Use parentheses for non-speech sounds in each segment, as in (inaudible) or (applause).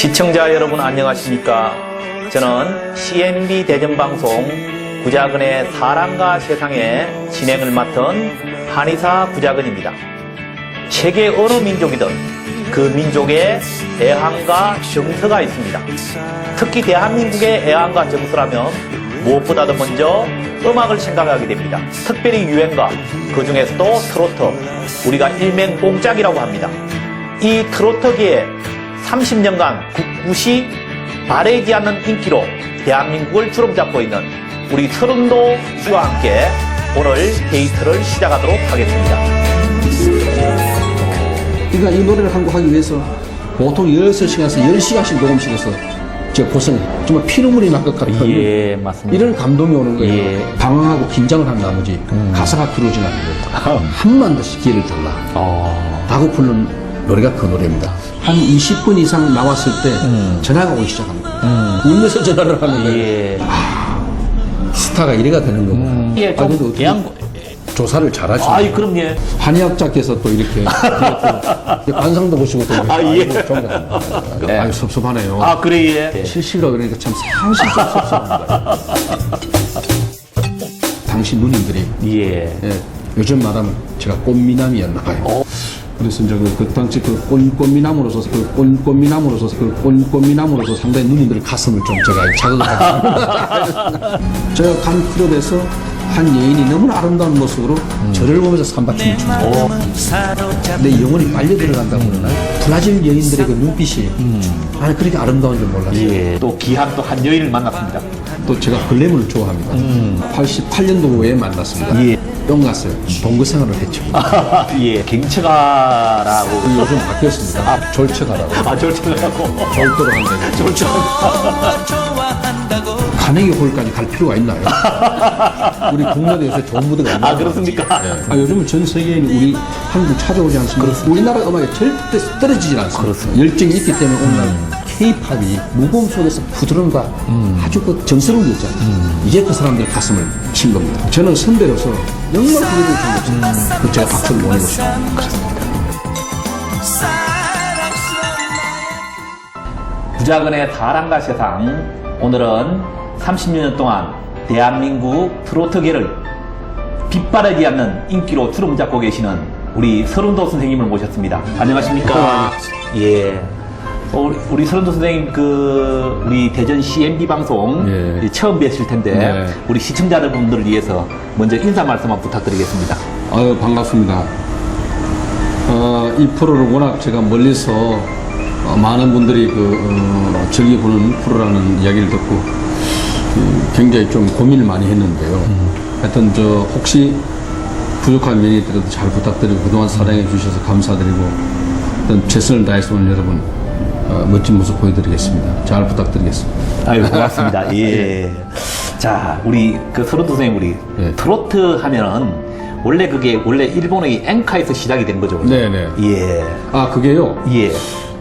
시청자 여러분 안녕하십니까? 저는 CNB 대전방송 구자근의 사랑과 세상의 진행을 맡은 한의사 구자근입니다. 세계 어느 민족이든 그 민족의 애환과 정서가 있습니다. 특히 대한민국의 애환과 정서라면 무엇보다도 먼저 음악을 생각하게 됩니다. 특별히 유행가, 그 중에서도 트로트, 우리가 일명 뽕짝이라고 합니다. 이 트로트계에 30년간 굳이 바래지 않는 인기로 대한민국을 주름잡고 있는 우리 서른도 씨와 함께 오늘 데이트를 시작하도록 하겠습니다. 그러니까 이 노래를 한 곡 하기 위해서 보통 16시간에서 10시간씩 녹음실 에서 제가 고생을 해요. 정말 피눈물이 날 것 같은 예, 맞습니다. 이런 감동이 오는 거예요. 예. 방황하고 긴장을 한 나머지 가사가 들어오진 않는 거예요. 한만 더씩 기회를 달라. 어, 라고 부르는 노래가 그 노래입니다. 한 20분 이상 나왔을 때 전화가 오기 시작합니다. 울면서 전화를 하는 거예요. 예. 스타가 이래가 되는 거고. 예, 아, 좀 어떻게 대한, 조사를 잘 하시네. 아이, 그럼 예. 한의학자께서 또 이렇게 또 (laughs) 관상도 보시고 또 이렇게 아, 예. 아이고, 존경합니다. 예. 아유 섭섭하네요. 아, 그래, 예. 실시가 그러니까 참 상식 섭섭합니다. (laughs) 당신 누님들이 예. 예, 요즘 말하면 제가 꽃미남이었나 봐요. 어. 그래서 이제 그, 그 당시 그 꽃, 꽃미남으로서 그 꽃, 꽃미남으로서 그 꽃, 꽃미남으로서 상당히 누님들 가슴을 좀 제가 자극을 (laughs) 하고 제가 간 클럽에서 한 여인이 너무나 아름다운 모습으로 저를 보면서 삼바춤을 춥니다. 내 영혼이 빨려 들어간다고 그러나 브라질 여인들의 그 눈빛이 아니 그렇게 아름다운 줄 몰랐어요. 예. 또 귀한 또 한 여인을 만났습니다. 또 제가 글램을 좋아합니다. 88년도에 만났습니다. 예. 뿅 갔어요. 동거 생활을 했죠. 예. 갱처가라고. 요즘 바뀌었습니다. 졸처가라고. 아, 절친하고. 절도로 한다고. 가내기 홀까지 갈 필요가 있나요? (laughs) 우리 국내에 요새 좋은 무대가 있나요? 아, 그렇습니까? 아, 요즘은 전 세계인이 우리 한국 찾아오지 않습니까? 우리나라 음악이 절대 떨어지질 않습니다. 그렇습니다. 열정이 있기 때문에 오늘 K-팝이 무거움 속에서 부드러움과 아주 그 정스러운 게 있잖아요. 이게 그 사람들 가슴을 친 겁니다. 저는 선배로서 정말 그래도 좀 없어요. 제가 박수를 보내고 싶습니다. 부자근의 사랑과 세상 오늘은 30년 동안 대한민국 트로트계를 빗바라지 않는 인기로 주름 잡고 계시는 우리 서른도 선생님을 모셨습니다. 안녕하십니까? 예. 어, 우리, 서른도 선생님 그 우리 대전 CMB 방송 예. 처음 뵀을 텐데 네. 우리 시청자 여러분들을 위해서 먼저 인사 말씀 한번 부탁드리겠습니다. 아유 반갑습니다. 어, 이 프로를 워낙 제가 멀리서 어, 많은 분들이 그 어, 즐겨보는 프로라는 이야기를 듣고 음, 굉장히 좀 고민을 많이 했는데요. 하여튼 저 혹시 부족한 면이 있더라도 잘 부탁드리고 그동안 사랑해 주셔서 감사드리고 하여튼 최선을 다해서 오늘 여러분 어, 멋진 모습 보여드리겠습니다. 잘 부탁드리겠습니다. 아유 고맙습니다. (laughs) 예. 자 우리 그 서른도 선생님 우리 예. 트로트 하면은 원래 그게 원래 일본의 앵카에서 시작이 된 거죠. 네네. 예. 아 그게요. 예.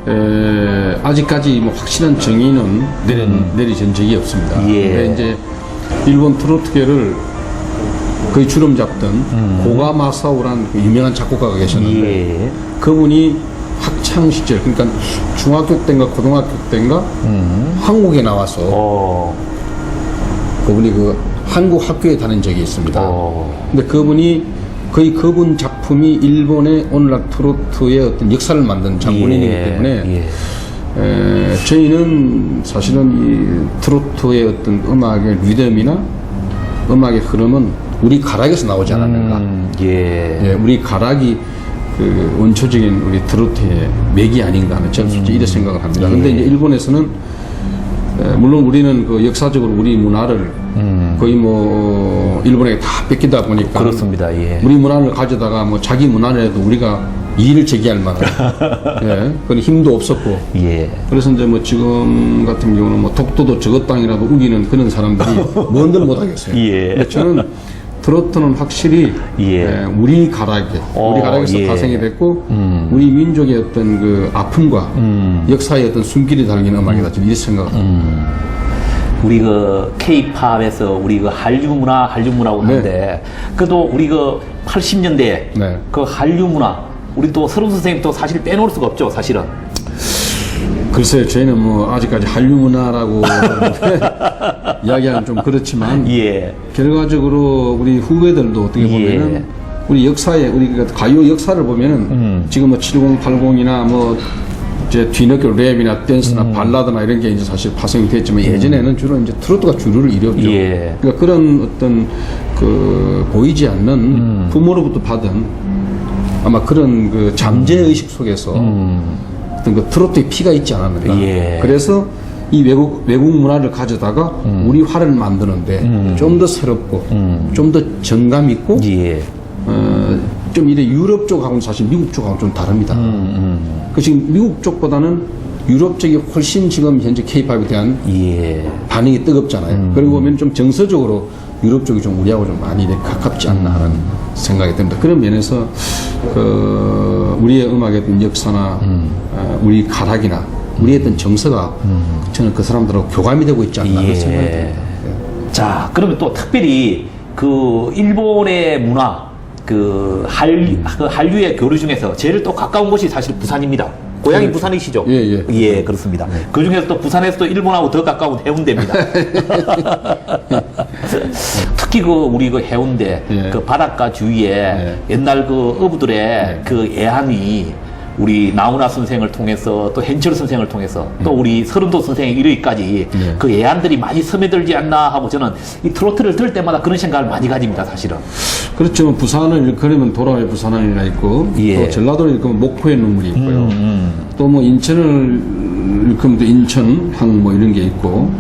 에, 아직까지 뭐 확실한 정의는 내린, 내리진 적이 없습니다. 음. 예. 근데 이제 일본 트로트계를 거의 주름 잡던 고가 마사오라는 그 유명한 작곡가가 계셨는데 음. 예. 그분이 학창 시절 그러니까 중학교 때인가 고등학교 때인가 한국에 나와서 어. 그분이 그 한국 학교에 다닌 적이 있습니다. 어. 근데 그분이 거의 그분 작품이 일본의 오늘날 트로트의 어떤 역사를 만든 장본인이기 예. 때문에 예. 에, 저희는 사실은 이 트로트의 어떤 음악의 리듬이나 음악의 흐름은 우리 가락에서 나오지 않았는가. 음, 예. 예, 우리 가락이 그 원초적인 우리 트로트의 맥이 아닌가 하는 저는 솔직히 이렇게 생각을 합니다. 예. 근데 이제 일본에서는 에, 물론 우리는 그 역사적으로 우리 문화를 거의 뭐 일본에게 다 뺏기다 보니까 음. 그렇습니다. 예. 우리 문화를 가져다가 뭐 자기 문화를 해도 우리가 이의를 제기할 만한 (laughs) 예, 그런 힘도 없었고 예. 그래서 이제 뭐 지금 같은 경우는 뭐 독도도 저것 땅이라도 우기는 그런 사람들이 (laughs) 뭔들 못하겠어요. 예. 근데 저는 트로트는 확실히 예. 예, 우리 가락에 어, 우리 가락에서 예. 파생이 됐고 음. 우리 민족의 어떤 그 아픔과 음. 역사의 어떤 숨길이 담긴 음악이다 저는 이렇게 생각합니다. 우리 그 K-팝에서 우리 그 한류 문화, 한류 문화고 네. 하는데 그래도 우리 그 80년대 네. 그 한류 문화 우리 또 서른 선생님 또 사실 빼놓을 수가 없죠, 사실은. 글쎄요, 저희는 뭐 아직까지 한류 문화라고 (laughs) 이야기하면 좀 그렇지만 예. 결과적으로 우리 후배들도 어떻게 보면은 예. 우리 역사에 우리 그 가요 역사를 보면은 음. 지금 뭐 7080이나 뭐 이제 뒤늦게 랩이나 댄스나 발라드나 이런 게 이제 사실 파생이 됐지만 예전에는 주로 이제 트로트가 주류를 이뤘죠. 예. 그러니까 그런 어떤 그 보이지 않는 음. 부모로부터 받은 아마 그런 그 잠재 의식 속에서 어떤 그 트로트의 피가 있지 않았는가. 음. 예. 그래서 이 외국 외국 문화를 가져다가 음. 우리 화를 만드는데 좀더 새롭고 좀더 정감 있고 예. 어, 좀 이래 유럽 쪽하고는 사실 미국 쪽하고 좀 다릅니다. 음, 그 지금 미국 쪽보다는 유럽 쪽이 훨씬 지금 현재 케이팝에 대한 예. 반응이 뜨겁잖아요. 그러고 보면 좀 정서적으로 유럽 쪽이 좀 우리하고 좀 많이 가깝지 않나 하는 생각이 듭니다. 그런 면에서 그 우리의 음악의 역사나 어, 우리 가락이나 우리의 어떤 정서가 저는 그 사람들하고 교감이 되고 있지 않나 그런 생각이 예. 듭니다. 자, 그러면 또 특별히 그 일본의 문화, 그 한류, 그 한류의 교류 중에서 제일 또 가까운 곳이 사실 부산입니다. 고향이 그렇죠. 부산이시죠? 예, 예. 그렇습니다. 그 중에서 또 부산에서 또 일본하고 더 가까운 해운대입니다. (laughs) (laughs) 특히 그 우리 그 해운대 예. 그 바닷가 주위에 예. 옛날 그 어부들의 그 애함이 우리 나훈아 선생을 통해서 또 hen철 선생을 통해서 또 우리 서른도 선생의 이르기까지 예. 그 애안들이 많이 스며들지 않나 하고 저는 이 트로트를 들을 때마다 그런 생각을 많이 가집니다 사실은 그렇죠. 뭐 부산을 일컬으면 도라의 부산이라 있고 예. 또 전라도를 일컬으면 목포의 눈물이 있고요. 음, 또뭐 인천을 일컬으면 또 인천항 뭐 이런 게 있고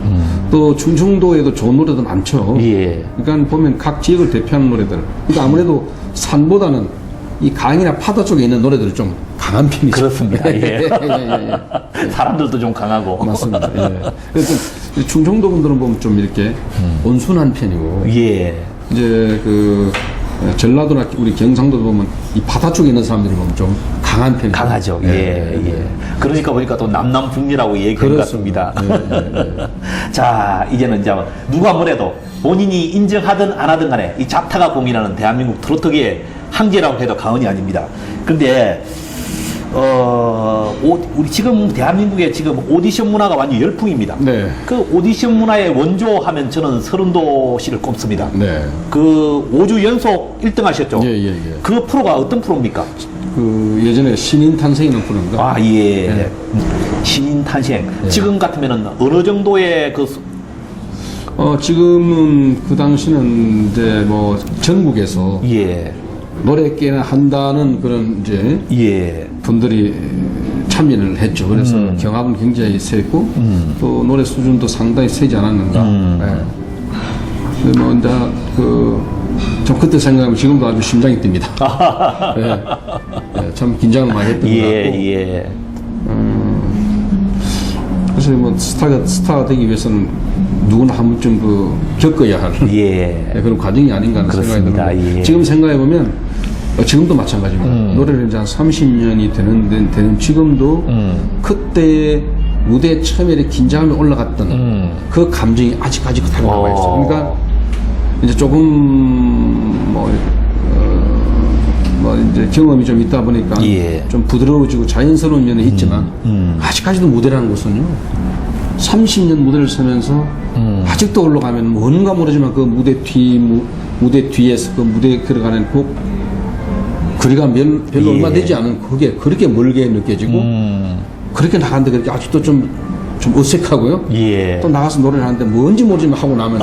또 충청도에도 좋은 노래도 많죠. 음. 예. 그러니까 보면 각 지역을 대표하는 노래들. 그러니까 아무래도 산보다는 이 강이나 파도 쪽에 있는 노래들이 좀 강한 편이죠. 그렇습니다. (laughs) 예. 예, 예, 예. 사람들도 좀 강하고 맞습니다. 예. 그래서 좀 충청도 분들은 보면 좀 이렇게 온순한 편이고 예. 이제 그 어, 전라도나 우리 경상도 보면 이 바다 쪽에 있는 사람들이 보면 좀 강한 편이 강하죠. 예, 예. 그러니까 보니까 또 남남북미라고 얘기한 것 같습니다. 그렇습니다. 예, 예, (laughs) 자, 이제는 이제 누가 뭐래도 본인이 인정하든 안 하든 간에 이 자타가 공인하는 대한민국 트로트계의 항제라고 해도 과언이 아닙니다. 근데 어, 오- 우리 지금 대한민국의 지금 오디션 문화가 완전 열풍입니다. 네. 그 오디션 문화의 원조 하면 저는 서른도 씨를 꼽습니다. 네. 그 5주 연속 1등 하셨죠? 예, 예, 예. 그 프로가 어떤 프로입니까? 그 예전에 신인 탄생이라는 프로인가? 아, 예. 신인 탄생. 지금 같으면은 어느 정도의 그, 수- 어, 지금은 그 당시는 이제 뭐 전국에서 예, 노래게나 한다는 그런 이제 예, 분들이 참여를 했죠. 그래서 경합은 굉장히 세고 또 노래 수준도 상당히 세지 않았는가. 네. 근데 뭐 이제 그좀 그때 생각하면 지금도 아주 심장이 뜁니다. 네. (laughs) 네, 참 긴장을 많이 했던 것 같고. 예, 예. 그래서 뭐 스타가 스타가 되기 위해서는 누구나 한 번쯤 그 겪어야 할 예. 네, 그런 과정이 아닌가 하는 생각이 그렇습니다. 들고 예. 지금 생각해 보면 어, 지금도 마찬가지입니다. 음. 노래를 이제 한 30년이 되는 되는 지금도 음. 그때 무대 처음에 긴장감이 올라갔던 음. 그 감정이 아직까지 그대로 남아 있어요. 어. 그러니까 이제 조금 뭐, 어, 뭐 이제 경험이 좀 있다 보니까 예. 좀 부드러워지고 자연스러운 면은 있지만 음. 아직까지도 무대라는 것은요 30년 무대를 서면서 음. 아직도 올라가면 뭔가 모르지만 그 무대 뒤 무, 무대 뒤에서 그 무대에 들어가는 그 거리가 별, 별로 예. 얼마 되지 않은 그게 그렇게 멀게 느껴지고 음. 그렇게 나가는데 그렇게 아직도 좀, 좀 어색하고요. 예. 또 나가서 노래를 하는데 뭔지 모르지만 하고 나면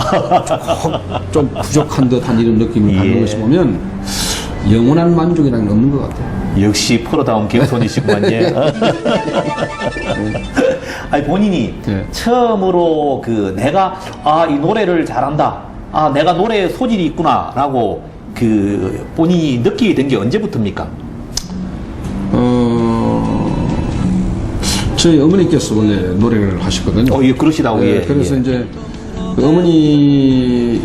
좀 (laughs) 부족한 듯한 이런 느낌을 예. 받는 것이 보면 영원한 만족이라는 게 없는 것 같아요. 역시 프로다운 겸손이시구만, (laughs) 예. (laughs) 아니, 본인이 네. 처음으로 그 내가, 아, 이 노래를 잘한다. 아, 내가 노래에 소질이 있구나. 라고 그 본인이 느끼게 된 게 언제부터입니까? 어, 저희 어머니께서 원래 노래를 하셨거든요. 어, 예, 그러시다고, 예, 예. 그래서 예. 이제 그 어머니를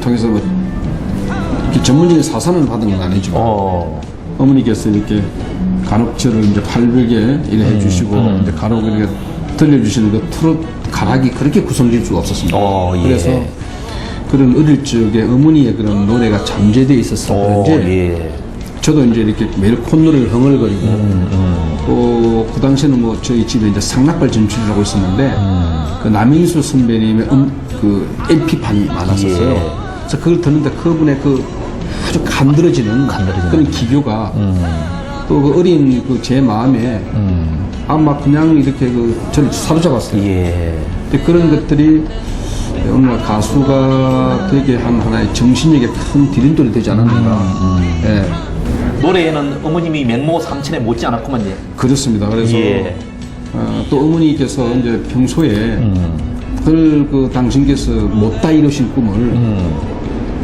통해서 뭐 이렇게 전문적인 사선을 받은 건 아니지만 어, 어머니께서 이렇게 간혹 저를 이제 팔베개 이래 음, 해주시고 이제 간혹 이렇게 들려주시는 그 트롯 가락이 그렇게 구성질 수가 없었습니다. 어, 예. 그래서 그런 어릴 적에 어머니의 그런 노래가 잠재되어 있었어 어, 그런지 예. 저도 이제 이렇게 매일 콧노래를 흥얼거리고 음, 또그 당시에는 뭐 저희 집에 이제 상락발 전출을 하고 있었는데 그 남인수 선배님의 음, 그 LP판이 많았었어요. 예. 그래서 그걸 듣는데 그분의 그 아주 간드러지는, 간드러지는. 그런 기교가 또그 어린 그 제 마음에 음. 아마 그냥 이렇게 그 저를 사로잡았어요. 예. 근데 그런 것들이 오늘 가수가 되게 한 하나의 정신력에 큰 디딤돌이 되지 않았는가. 예, 노래에는 어머님이 맹모 삼천에 못지 않았구만요. 그렇습니다. 그래서 예. 어, 또 어머니께서 이제 평소에 음. 늘그 당신께서 못다 이루신 꿈을 음.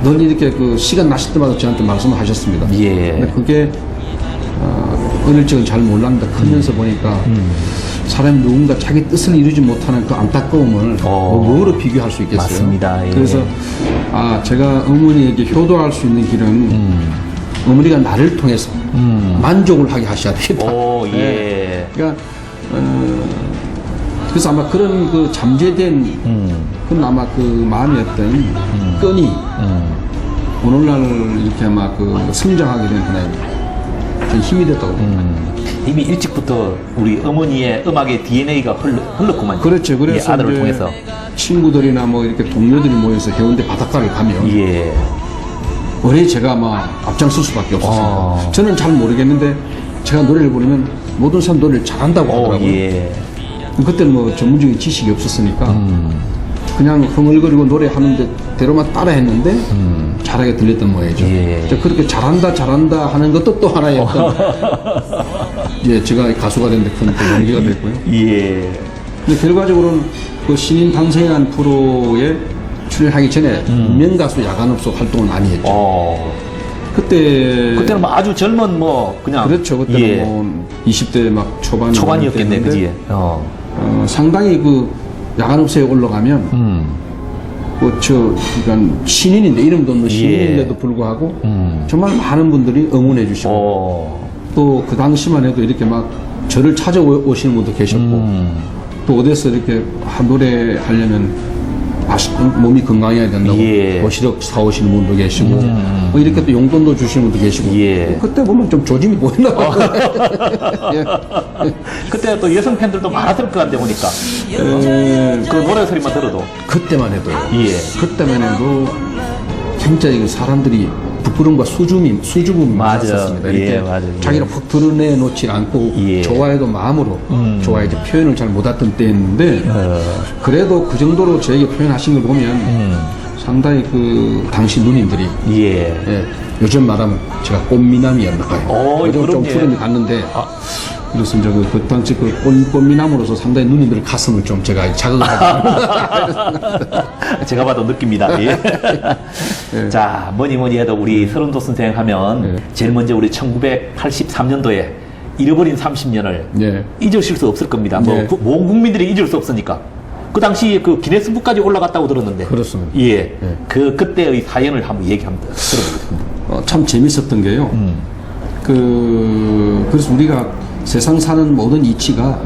늘 이렇게 그 시간 나실 때마다 저한테 말씀하셨습니다. 예. 근데 그게 어, 어릴 적은 잘 몰랐는데 크면서 보니까 음. 사람이 누군가 자기 뜻을 이루지 못하는 그 안타까움을 어. 뭐 뭐로 비교할 수 있겠어요? 맞습니다. 예. 그래서 아 제가 어머니에게 효도할 수 있는 길은 음. 어머니가 나를 통해서 만족을 하게 하셔야 되겠다. 오, 네. 예. 그러니까 어, 그래서 아마 그런 그 잠재된 음. 그런 아마 그 마음이었던 끈이 음. 오늘날 이렇게 아마 그 성장하게 된 하나의 좀 힘이 됐다고 봅니다. 음. 이미 일찍부터 우리 어머니의 음악의 DNA가 흘렀, 흘렀구만요. 그렇죠. 그래서 예, 아들을 통해서. 친구들이나 뭐 이렇게 동료들이 모여서 해운대 바닷가를 가면 예. 원래 제가 아마 앞장설 수밖에 없었어요. 어. 저는 잘 모르겠는데 제가 노래를 부르면 모든 사람 노래를 잘한다고 오, 하더라고요. 예. 그때는 뭐 전문적인 지식이 없었으니까 음. 그냥 흥얼거리고 노래하는데 대로만 따라 했는데 잘하게 들렸던 모양이죠. 음. 예. 그렇게 잘한다 잘한다 하는 것도 또 하나의 어떤 (laughs) 이제 제가 가수가 되는데 큰또 용기가 됐고요. 예. 근데 결과적으로는 그 신인 방생한 프로에 출연하기 전에 명가수 야간업소 활동은 많이 했죠. 음. 어. 그때 그때는 뭐 아주 젊은 뭐 그냥 그렇죠. 그때는 예. 뭐 20대 막 초반 초반이었겠네, 때였는데 그지? 어. 어, 상당히 그 야간업소에 올라가면 음. 그저 그러니까 신인인데 이름도 없는 예. 신인인데도 불구하고 음. 정말 많은 분들이 응원해 주시고 어. 또 그 당시만 해도 이렇게 막 저를 찾아오시는 분도 계셨고 음. 또 어디서 이렇게 아, 노래 하려면 몸이 건강해야 된다고 예. 음. 도시락 사오시는 분도 계시고 뭐 이렇게 또 용돈도 주시는 분도 계시고 예. 그때 보면 좀 조짐이 보였나 봐요. (laughs) 예. (laughs) 그때 또 여성 팬들도 많았을 것 같은데 보니까 에, 그 노래 소리만 들어도 그때만 해도요. 예. 그때만 해도 진짜 이 사람들이 부끄러움과 수줍음, 수줍음이. 많았었습니다. 예, 이렇게 맞아. 예. 자기를 확 드러내 놓지 않고 예. 음. 좋아해도 마음으로 좋아해도 표현을 잘 못했던 때였는데 어. 그래도 그 정도로 저에게 표현하신 걸 보면 음. 상당히 그 당시 누님들이 예. 예, 요즘 말하면 제가 꽃미남이었나 봐요. 오, 요즘 좀. 아. 푸름이 갔는데 그래서 이제 그, 그 당시 그 꽃, 꽃미남으로서 상당히 누님들 가슴을 좀 제가 자극하고 (laughs) 제가 봐도 느낍니다. (laughs) 예. 자, 뭐니 뭐니 해도 우리 서른도 선생 하면 예. 제일 먼저 우리 1983년도에 잃어버린 30년을 예. 잊으실 수 없을 겁니다. 뭐, 예. 구- 온 국민들이 잊을 수 없으니까. 그 당시 그 기네스북까지 올라갔다고 들었는데. 그렇습니다. 예. 그, 그때의 사연을 한번 얘기 한번 들어보겠습니다. 어, 참 재밌었던 게요. 음. 그 그래서 우리가 세상 사는 모든 이치가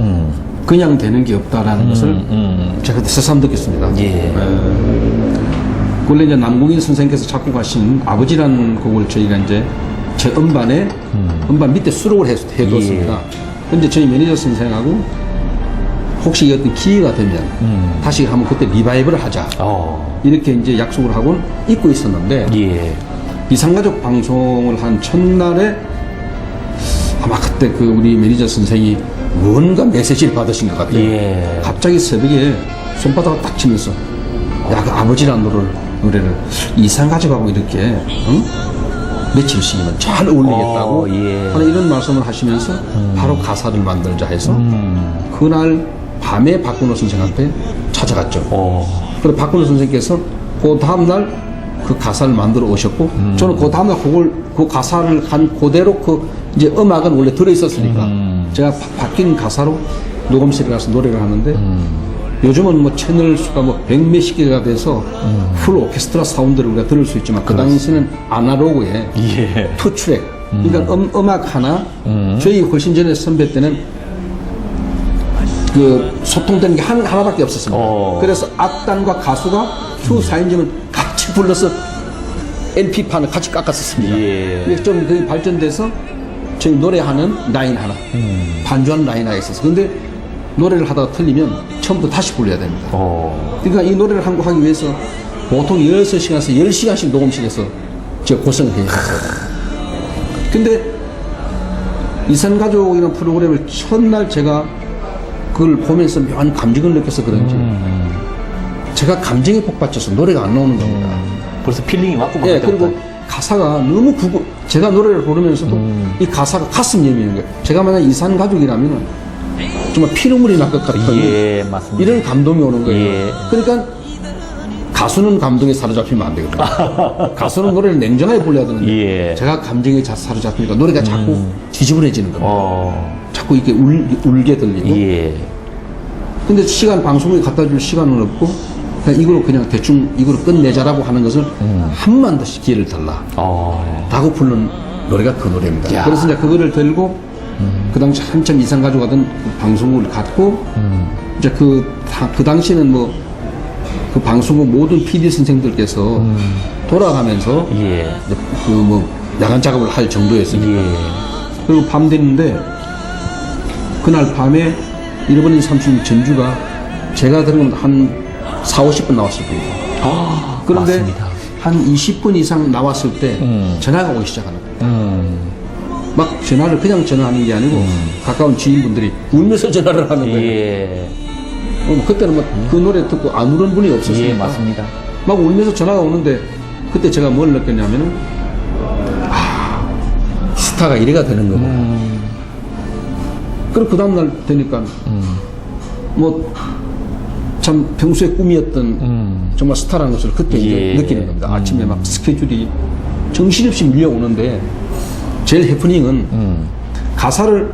그냥 되는 게 없다라는 것을 음. 제가 그때 새삼 느꼈습니다. 예. 원래 이제 남궁인 선생께서 작곡 하신 아버지라는 곡을 저희가 이제 제 음반에 음반 밑에 수록을 해, 해뒀습니다. 예. 근데 저희 매니저 선생하고 혹시 어떤 기회가 되면 다시 한번 그때 리바이벌을 하자. 어. 이렇게 이제 약속을 하고 잊고 있었는데 예. 이상가족 방송을 한 첫날에 그때 그 우리 매니저 선생이 뭔가 메시지를 받으신 것 같아요. 예. 갑자기 새벽에 손바닥을 딱 치면서 야, 그 아버지라는 노래를, 노래를 이상가족하고 이렇게 응? 며칠 쉬면 잘 어울리겠다고 어, 예. 하는 이런 말씀을 하시면서 바로 가사를 만들자 해서 그날 밤에 박근호 선생한테 찾아갔죠. 어. 그래서 박근호 선생께서 그 다음날 그 가사를 만들어 오셨고 저는 그 다음날 그걸 그 가사를 한 그대로 그 이제 음악은 원래 들어 있었으니까 제가 바, 뀐 가사로 녹음실에 가서 노래를 하는데 요즘은 뭐 채널 수가 뭐 백몇십 개가 돼서 풀 오케스트라 사운드를 우리가 들을 수 있지만 그 당시는 아날로그에 예. 투 트랙 그러니까 음, 음악 하나 저희 훨씬 전에 선배 때는 그 소통되는 게 한, 하나밖에 없었습니다. 어. 그래서 악단과 가수가 투 사인점을 같이 불러서 LP판을 같이 깎았었습니다. 예. 좀 발전돼서 저희 노래하는 라인 하나, 반주하는 라인 하나 있었어. 근데 노래를 하다가 틀리면 처음부터 다시 불러야 됩니다. 어. 그러니까 이 노래를 한 곡 하기 위해서 보통 6시간에서 10시간씩 녹음실에서 저 고생을 해요. 근데 이산가족이라는 프로그램을 첫날 제가 그걸 보면서 묘한 감정을 느껴서 그런지 제가 감정에 폭받쳐서 노래가 안 나오는 겁니다. 벌써 필링이 왔고 예, 그리고 가사가 너무 구구, 제가 노래를 부르면서도 이 가사가 가슴 여미는 거예요. 제가 만약 이산 가족이라면 정말 피눈물이 날 것 같은 예, 맞습니다. 이런 감동이 오는 거예요. 예. 그러니까 가수는 감동에 사로잡히면 안 되거든요. (laughs) 가수는 노래를 냉정하게 불러야 되는데 예. 음. 제가 감정에 자- 사로잡히니까 노래가 자꾸 뒤집어내지는 겁니다. 어. 자꾸 이렇게 울, 울게 들리고. 예. 근데 시간 방송국에 갖다 줄 시간은 없고 그냥 이걸로 그냥 대충 이걸로 끝내자라고 하는 것을 음. 한번더 기회를 달라. 어. 라고 부르는 노래가 그 노래입니다. 야. 그래서 이제 그거를 들고 그 당시 한참 이상 가져가던 그 방송국을 갔고 이제 그, 다- 그 당시에는 뭐 그 방송국 모든 PD 선생들께서 돌아가면서 예. 그 뭐 야간 작업을 할 정도였습니다. 예. 그리고 밤 됐는데 그날 밤에 잃어버린 삼촌 전주가 제가 들은 한 4, 50분 나왔을 거예요. 아, 그런데 맞습니다. 한 20분 이상 나왔을 때 음. 전화가 오기 시작하는 거예요. 음. 막 전화를 그냥 전화하는 게 아니고 가까운 지인분들이 울면서 전화를 하는 거예요. 예. 어, 그때는 뭐그 노래 듣고 안 우는 분이 없었으니까 예, 맞습니다. 막 울면서 전화가 오는데 그때 제가 뭘 느꼈냐면은 아 스타가 이래가 되는 거구나. 음. 그리고 그 다음날 되니까 뭐 참 평소에 꿈이었던 음. 정말 스타라는 것을 그때 이제 예. 느끼는 겁니다. 아침에 막 스케줄이 정신없이 밀려오는데 제일 해프닝은 음. 가사를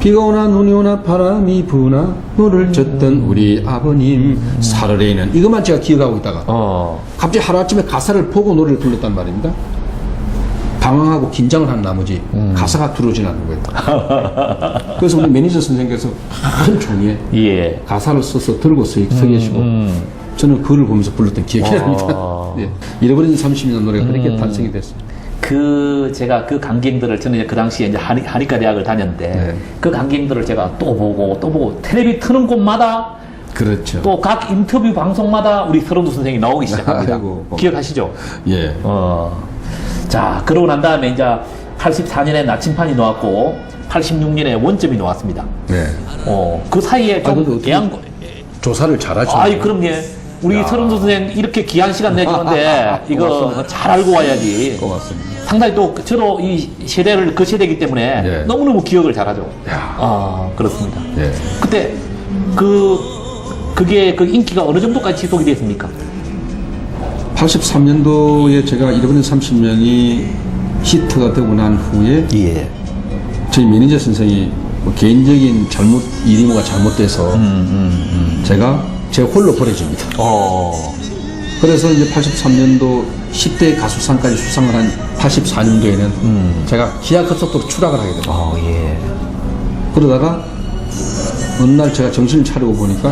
비가 오나 눈이 오나 바람이 부나 너를 졌던 우리 아버님 사르레는 이것만 제가 기억하고 있다가 어. 갑자기 하루아침에 가사를 보고 노래를 불렀단 말입니다. 당황하고 긴장을 한 나머지 가사가 들어오진 않는 거예요. (laughs) 그래서 우리 매니저 선생님께서 큰 종이에 예. 가사를 써서 들고 서, 서 계시고 음. 저는 그걸 보면서 불렀던 기억이 와. 납니다. (laughs) 예. 잃어버린 30년 노래가 그렇게 탄생이 됐습니다. 그 제가 그 강객들을 저는 이제 그 당시에 이제 하니, 하니까 대학을 다녔는데 네. 그 강객들을 제가 또 보고 또 보고 텔레비 트는 곳마다 그렇죠. 또 각 인터뷰 방송마다 우리 서른두 선생이 나오기 (laughs) 시작합니다. 아이고. 기억하시죠? 예. 어. 자, 그러고 난 다음에 이제 84년에 나침판이 나왔고 86년에 원점이 나왔습니다. 네. 어, 그 사이에 아, 근데 좀 어떻게- 애한 거. 조사를 잘하죠. 아이, 그럼요. 우리 서른두 선생 이렇게 귀한 시간 내주는데 (laughs) 이거 잘 알고 와야지. 고맙습니다. 상당히 또 저로 이 세대를 그 세대이기 때문에 네. 너무너무 기억을 잘하죠. 야. 아, 그렇습니다. 예. 그때 그 그게 그 인기가 어느 정도까지 지속이 됐습니까? 83년도에 제가 잃어버린 30년이 히트가 되고 난 후에 예. 저희 매니저 선생이 뭐 개인적인 잘못 뭐가 잘못돼서 음, 제가 제 홀로 버려집니다. 어. 그래서 이제 83년도 10대 가수상까지 수상을 한 84년도에는 제가 기아 콘서트로 추락을 하게 됩니다. 어, 예. 그러다가 어느 날 제가 정신을 차리고 보니까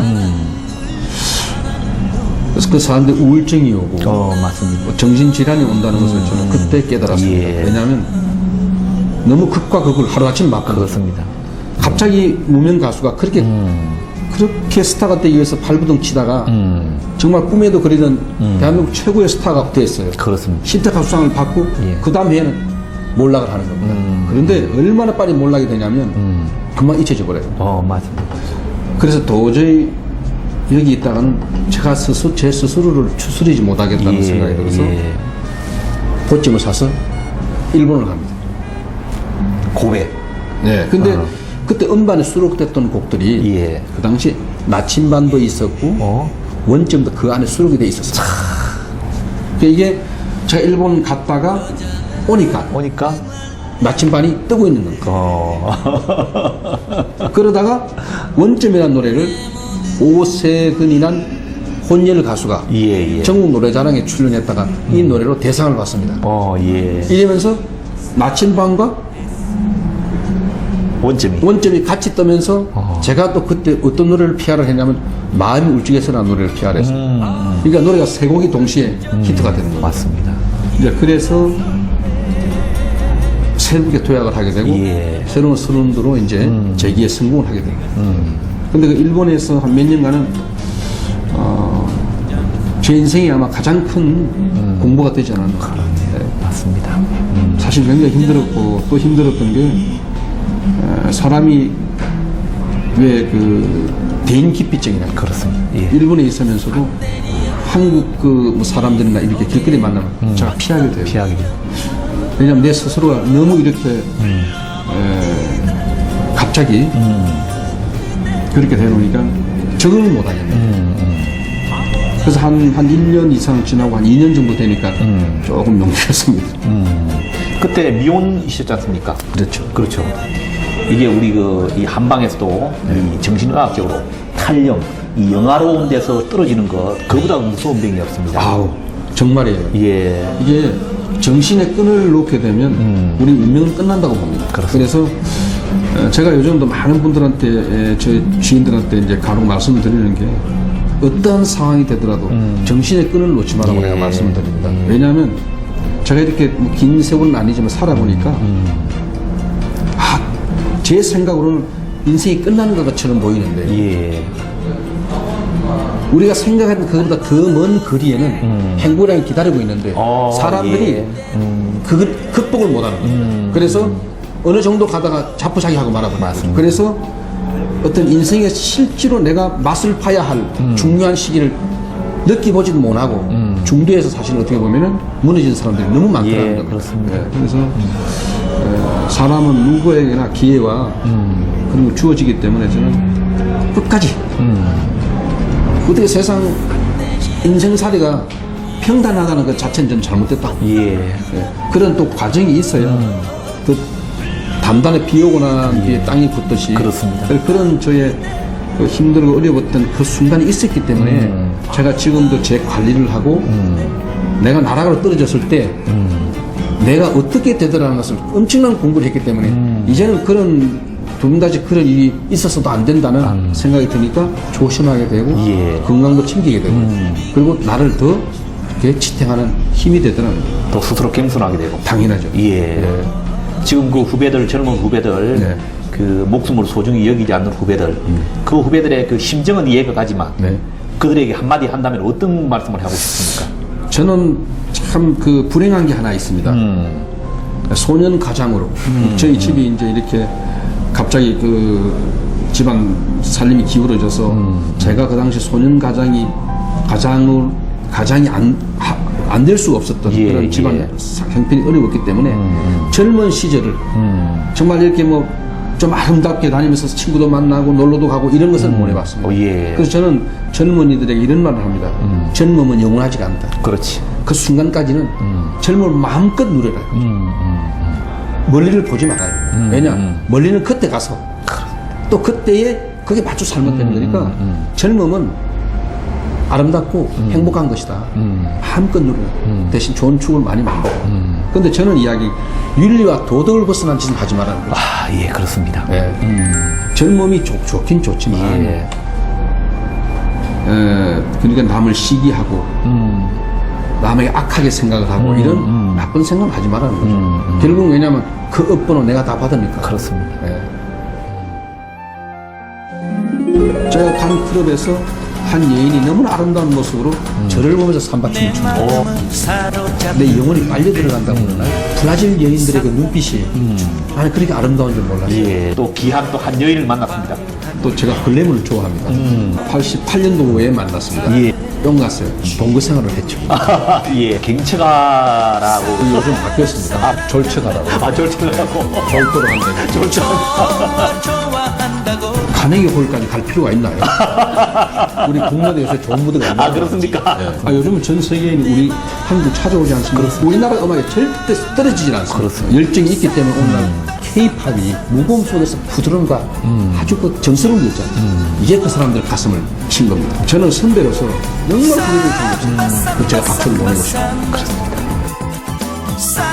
그래서 그 사람들 우울증이 오고 어, 맞습니다. 뭐 정신질환이 온다는 것을 저는 그때 깨달았습니다. 예. 왜냐하면 너무 극과 극을 하루아침에 맞거든요. 그렇습니다. 갑자기 무명 가수가 그렇게 그렇게 스타가 되기 위해서 발부둥 치다가 음. 정말 꿈에도 그리던 대한민국 최고의 스타가 됐어요. 그렇습니다. 10대 가수상을 받고 예. 그 다음 해에는 몰락을 하는 겁니다. 그런데 얼마나 빨리 몰락이 되냐면 음. 금방 잊혀져 버려요. 어, 맞습니다. 그래서 도저히 여기 있다가는 제가 스스로 제 스스로를 추스리지 못하겠다는 생각이 들어서 예. 보찜을 사서 일본을 갑니다. 고백. 네. 근데 어. 그때 음반에 수록됐던 곡들이 예. 그 당시 나침반도 있었고 어. 원점도 그 안에 수록이 돼 있었어요. 그러니까 이게 제가 일본 갔다가 오니까 오니까 나침반이 뜨고 있는 겁니다. 어. (laughs) 그러다가 원점이라는 노래를 오세근이란 혼혈 가수가 예, 예. 전국 노래자랑에 출연했다가 이 노래로 대상을 받습니다. 어, 예. 이러면서 나침반과 원점이. 원점이 같이 뜨면서 어. 제가 또 그때 어떤 노래를 피아를 했냐면 마음이 울적해서라는 노래를 피아를 했어요. 음, 그러니까 노래가 세 곡이 동시에 히트가 되는 거예요. 맞습니다. 이제 그래서 세 새롭게 도약을 하게 되고 예. 새로운 선언도로 이제 재기에 성공을 하게 됩니다. 근데 그 일본에서 한 몇 년간은 어, 제 인생에 아마 가장 큰 공부가 되지 않았나. 네. 맞습니다. 사실 굉장히 힘들었고 또 힘들었던 게 에, 사람이 왜그 대인기피증이나 그렇습니다. 예. 일본에 있으면서도 한국 그뭐 사람들이나 이렇게 길거리 만나면 제가 피하게 돼요. 피하기. 왜냐하면 내 스스로가 너무 이렇게 에, 갑자기 그렇게 되놓으니까 적응을 못 하겠네. 그래서 한, 한 1년 이상 지나고 한 2년 정도 되니까 조금 용기했습니다. 그때 미혼이셨지 않습니까? 그렇죠. 그렇죠. 이게 우리 그 이 한방에서도 이 정신의학적으로 탈령, 이 영화로운 데서 떨어지는 것 그보다 무서운 병이 없습니다. 아우, 정말이에요. 예. 이게 정신의 끈을 놓게 되면 우리 운명은 끝난다고 봅니다. 그렇습니다. 그래서 어, 제가 요즘도 많은 분들한테 에, 저희 지인들한테 이제 간혹 말씀을 드리는 게 어떠한 상황이 되더라도 정신의 끈을 놓지 말라고 예. 내가 말씀을 드립니다. 왜냐하면 제가 이렇게 뭐 긴 세월은 아니지만 살아보니까 아, 제 생각으로는 인생이 끝나는 것처럼 보이는데 예. 우리가 생각하는 그것보다 더 먼 거리에는 행복이랑이 기다리고 있는데 음. 어, 사람들이 예. 음. 그걸 극복을 못하는 거죠. 그래서 어느 정도 가다가 자포자기하고 말아버려요. 맞습니다. 그래서 어떤 인생에 실제로 내가 맛을 봐야 할 음. 중요한 시기를 느껴보지도 못하고 중도에서 사실 어떻게 보면은 무너진 사람들이 너무 많더라고요. 예, 그렇습니다. 네, 그래서 에, 사람은 누구에게나 기회와 음. 그런 거 주어지기 때문에 저는 끝까지 어떻게 세상 인생살이가 평단하다는 것 자체는 좀 잘못됐다. 예. 예, 그런 또 과정이 있어야 음. 그 단단에 비 오고 난 뒤에 땅이 굳듯이 예. 그렇습니다. 그런 저의 그 힘들고 어려웠던 그 순간이 있었기 때문에 음. 제가 지금도 제 관리를 하고 내가 나락으로 떨어졌을 때 음. 내가 어떻게 되더라는 것을 엄청난 공부를 했기 때문에 음. 이제는 그런 두분다시 그런 일이 있었어도 안 된다는 생각이 드니까 조심하게 되고 음. 예. 음. 건강도 챙기게 되고 그리고 나를 더 이렇게 지탱하는 힘이 되더라고요. 또 스스로 겸손하게 되고. 당연하죠. 예. 지금 그 후배들, 젊은 후배들, 네. 그 목숨을 소중히 여기지 않는 후배들, 그 후배들의 그 심정은 이해가 가지만, 네. 그들에게 한마디 한다면 어떤 말씀을 하고 싶습니까? 저는 참 그 불행한 게 하나 있습니다. 음. 소년 가장으로 저희 집이 이제 이렇게 갑자기 그 집안 살림이 기울어져서 음. 제가 그 당시 소년 가장이 가장을 가장이 안 안 될 수가 없었던 예, 그런 집안 예. 사- 형편이 어려웠기 때문에 젊은 시절을 음. 정말 이렇게 뭐 좀 아름답게 다니면서 친구도 만나고 놀러도 가고 이런 것을 못 해봤습니다. 어, 예. 그래서 저는 젊은이들에게 이런 말을 합니다. 젊음은 영원하지가 않다. 그렇지. 그 순간까지는 젊음을 마음껏 누려라. 음, 멀리를 보지 말아요. 왜냐? 멀리는 그때 가서 또 그때에 그게 마주 잘못되는 거니까 젊음은 아름답고 행복한 것이다. 마음껏 누려라. 대신 좋은 추억을 많이 만들어. 근데 저는 이야기 윤리와 도덕을 벗어난 짓은 하지 말라는 거죠. 아, 예, 그렇습니다. 예. 젊음이 좋, 좋긴 좋지만 예. 에, 그러니까 남을 시기하고 남에게 악하게 생각을 하고 이런 나쁜 생각을 하지 말라는 거죠. 결국 왜냐하면 그 업보는 내가 다 받으니까. 그렇습니다. 예. 제가 간 클럽에서 한 여인이 너무나 아름다운 모습으로 저를 보면서 삼바춤을. 오, 내 영혼이 빨려 들어간다고 그러나 브라질 여인들의 그 눈빛이 나는 그렇게 아름다운 줄 몰랐어요. 예. 또 귀한 또 한 여인을 만났습니다. 또 제가 글램을 좋아합니다. 88년도에 만났습니다. 음. 예. 뿅 갔어요. 동거 생활을 했죠. (laughs) 예, 갱체가라고. 요즘 바뀌었습니다. 졸처가라고. 아, 절친하고. 졸도로 한다고. 절 친. 간에게 홀까지 갈 필요가 있나요? (laughs) 우리 국내에 요새 좋은 무대가 있나요? 아, 그렇습니까? 아, 요즘은 전 세계인이 우리 한국 찾아오지 않습니까? 우리나라 음악에 절대 떨어지질 않습니다. 그렇습니다. 열정이 있기 때문에 오늘 K-팝이 무거움 속에서 부드러움과 아주 그 정스러운 게 있잖아요. 이게 그 사람들 가슴을 친 겁니다. 저는 선배로서 정말 그들을 존경합니다. 그 제가 박수를 보내고 싶습니다. Side